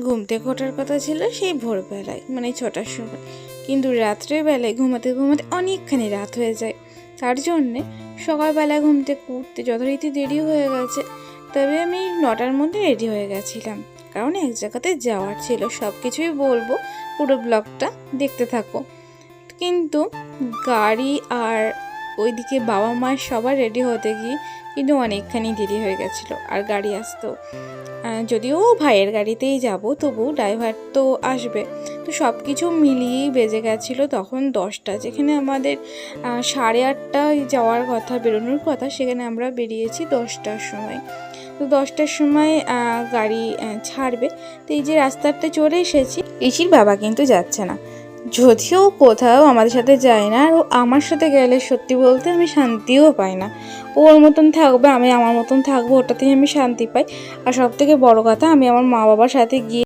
ঘুম থেকে ওঠার কথা ছিল সেই ভোরবেলায় মানে ছটার সময়। কিন্তু রাত্রের বেলায় ঘুমাতে ঘুমাতে অনেকখানি রাত হয়ে যায়। তার জন্যে সকালবেলা ঘুম থেকে উঠতে যথারীতি দেরি হয়ে গেছে। তবে আমি নটার মধ্যে রেডি হয়ে গেছিলাম। কারণ এক জায়গাতে যাওয়ার ছিল সব কিছুই বলব, পুরো ব্লগটা দেখতে থাকো। কিন্তু গাড়ি আর ওইদিকে বাবা মায়ের সবার রেডি হতে গিয়ে কিন্তু অনেকখানি দেরি হয়ে গেছিল আর গাড়ি আসতো। যদিও ভাইয়ের গাড়িতেই যাব তবু ড্রাইভার তো আসবে। তো সব কিছু মিলিয়েই বেজে গেছিল তখন দশটা, যেখানে আমাদের সাড়ে আটটায় যাওয়ার কথা, বেরোনোর কথা, সেখানে আমরা বেরিয়েছি দশটার সময়। তো দশটার সময় গাড়ি ছাড়বে। তো এই যে রাস্তাতে চলে এসেছি ঋষির বাবা কিন্তু যাচ্ছে না। যদিও কোথাও আমাদের সাথে যায় না, আর ও আমার সাথে গেলে সত্যি বলতে আমি শান্তিও পাই না। ওর মতন থাকবে, আমি আমার মতন থাকব, ওটাতেই আমি শান্তি পাই। আর সব থেকে বড়ো কথা, আমি আমার মা বাবার সাথে গিয়ে